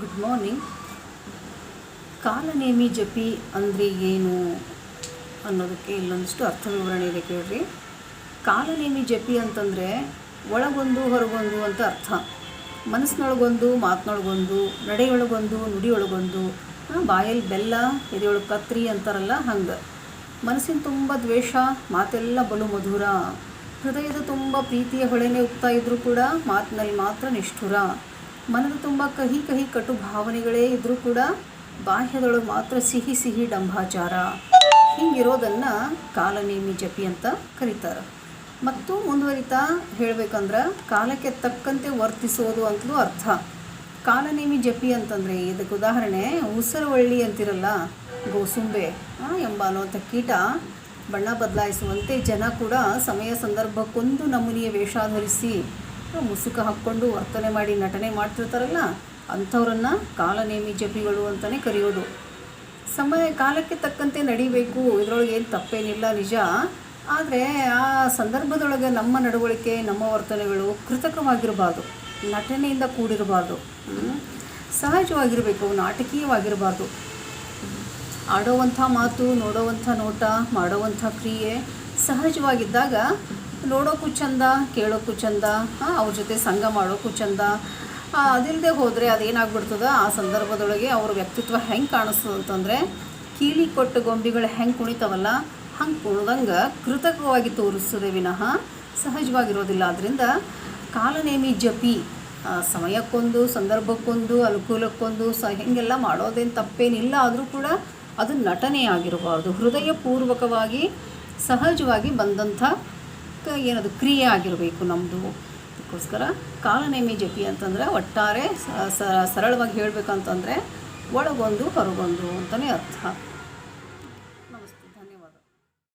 Good morning Kalanemi ಜಪಿ ಅಂದರೆ ಏನು ಅನ್ನೋದಕ್ಕೆ ಇಲ್ಲೊಂದಿಷ್ಟು ಅರ್ಥ ವಿವರಣೆ ಇದೆ ಕೇಳ್ರಿ. ಕಾಲನೇಮಿ ಜಪಿ ಅಂತಂದರೆ ಒಳಗೊಂದು ಹೊರಗೊಂದು ಅಂತ ಅರ್ಥ. ಮನಸ್ಸಿನೊಳಗೊಂದು, ಮಾತಿನೊಳಗೊಂದು, ನಡೆಯೊಳಗೊಂದು, ನುಡಿಯೊಳಗೊಂದು ಬಾಯಲ್ಲಿ ಬೆಲ್ಲ, ಎದೆಯೊಳಗೆ ಕತ್ರಿ ಅಂತಾರಲ್ಲ ಹಂಗೆ. ಮನಸ್ಸಿನ ತುಂಬ ದ್ವೇಷ, ಮಾತೆಲ್ಲ ಬಲು ಮಧುರ. ಹೃದಯದ ತುಂಬ ಪ್ರೀತಿಯ ಹೊಳೆನೇ ಉಕ್ತಾ ಇದ್ದರೂ ಕೂಡ ಮಾತಿನಲ್ಲಿ ಮಾತ್ರ ನಿಷ್ಠುರ. ಮನದ ತುಂಬ ಕಹಿ ಕಹಿ ಕಟು ಭಾವನೆಗಳೇ ಇದ್ದರೂ ಕೂಡ ಬಾಹ್ಯದೊಳಗೆ ಮಾತ್ರ ಸಿಹಿ ಸಿಹಿ ಡಂಭಾಚಾರ ಹಿಂಗಿರೋದನ್ನು ಕಾಲನೇಮಿ ಜಪಿ ಅಂತ ಕರೀತಾರೆ. ಮತ್ತು ಮುಂದುವರಿತಾ ಹೇಳಬೇಕಂದ್ರೆ ಕಾಲಕ್ಕೆ ತಕ್ಕಂತೆ ವರ್ತಿಸೋದು ಅಂತಲೂ ಅರ್ಥ. ಕಾಲನೇಮಿ ಜಪಿ ಅಂತಂದರೆ ಇದಕ್ಕೆ ಉದಾಹರಣೆ ಉಸಿರುವಳ್ಳಿ ಅಂತಿರಲ್ಲ, ಗೋಸುಂಬೆ ಎಂಬ ಅನ್ನುವಂಥ ಕೀಟ ಬಣ್ಣ ಬದಲಾಯಿಸುವಂತೆ ಜನ ಕೂಡ ಸಮಯ ಸಂದರ್ಭಕ್ಕೊಂದು ನಮೂನಿಯ ವೇಷ ಧರಿಸಿ ಮುಸುಕ ಹಾಕ್ಕೊಂಡು ವರ್ತನೆ ಮಾಡಿ ನಟನೆ ಮಾಡ್ತಿರ್ತಾರಲ್ಲ, ಅಂಥವ್ರನ್ನ ಕಾಲನೇಮಿ ಜಪಿಗಳು ಅಂತಲೇ ಕರೆಯೋದು. ಸಮಯ ಕಾಲಕ್ಕೆ ತಕ್ಕಂತೆ ನಡಿಬೇಕು, ಇದರೊಳಗೆ ಏನು ತಪ್ಪೇನಿಲ್ಲ ನಿಜ. ಆದರೆ ಆ ಸಂದರ್ಭದೊಳಗೆ ನಮ್ಮ ನಡವಳಿಕೆ, ನಮ್ಮ ವರ್ತನೆಗಳು ಕೃತಕವಾಗಿರಬಾರ್ದು, ನಟನೆಯಿಂದ ಕೂಡಿರಬಾರ್ದು ಸಹಜವಾಗಿರಬೇಕು, ನಾಟಕೀಯವಾಗಿರಬಾರ್ದು. ಆಡೋವಂಥ ಮಾತು, ನೋಡೋವಂಥ ನೋಟ, ಮಾಡೋವಂಥ ಕ್ರಿಯೆ ಸಹಜವಾಗಿದ್ದಾಗ ನೋಡೋಕ್ಕೂ ಚಂದ ಕೇಳೋಕ್ಕೂ ಚಂದ ಅವ್ರ ಜೊತೆ ಸಂಘ ಮಾಡೋಕ್ಕೂ ಚಂದ. ಅದಿಲ್ಲದೆ ಹೋದರೆ ಅದೇನಾಗ್ಬಿಡ್ತದ ಆ ಸಂದರ್ಭದೊಳಗೆ ಅವ್ರ ವ್ಯಕ್ತಿತ್ವ ಹೆಂಗೆ ಕಾಣಿಸ್ತದೆ ಅಂತಂದರೆ, ಕೀಲಿ ಕೊಟ್ಟ ಗೊಂಬೆಗಳು ಹೆಂಗೆ ಕುಣಿತವಲ್ಲ, ಹಂಗೆ ಕುಣಿದಂಗೆ ಕೃತಕವಾಗಿ ತೋರಿಸ್ತದೆ ವಿನಃ ಸಹಜವಾಗಿರೋದಿಲ್ಲ. ಆದ್ದರಿಂದ ಕಾಲನೇಮಿ ಜಪಿ ಸಮಯಕ್ಕೊಂದು, ಸಂದರ್ಭಕ್ಕೊಂದು, ಅನುಕೂಲಕ್ಕೊಂದು, ಸ, ಹೆಂಗೆಲ್ಲ ಮಾಡೋದೇನು ತಪ್ಪೇನಿಲ್ಲ. ಆದರೂ ಕೂಡ ಅದು ನಟನೆ ಆಗಿರಬಾರ್ದು ಹೃದಯಪೂರ್ವಕವಾಗಿ ಸಹಜವಾಗಿ ಬಂದಂಥ ಏನದು ಕ್ರಿಯೆ ಆಗಿರಬೇಕು ನಮ್ಮದು ಅದಕ್ಕೋಸ್ಕರ ಕಾಲನೇಮಿ ಜಪಿ ಅಂತಂದರೆ ಒಟ್ಟಾರೆ ಸರಳವಾಗಿ ಹೇಳಬೇಕಂತಂದರೆ ಒಳಗೊಂದು ಹೊರಗೊಂದು ಅಂತಲೇ ಅರ್ಥ.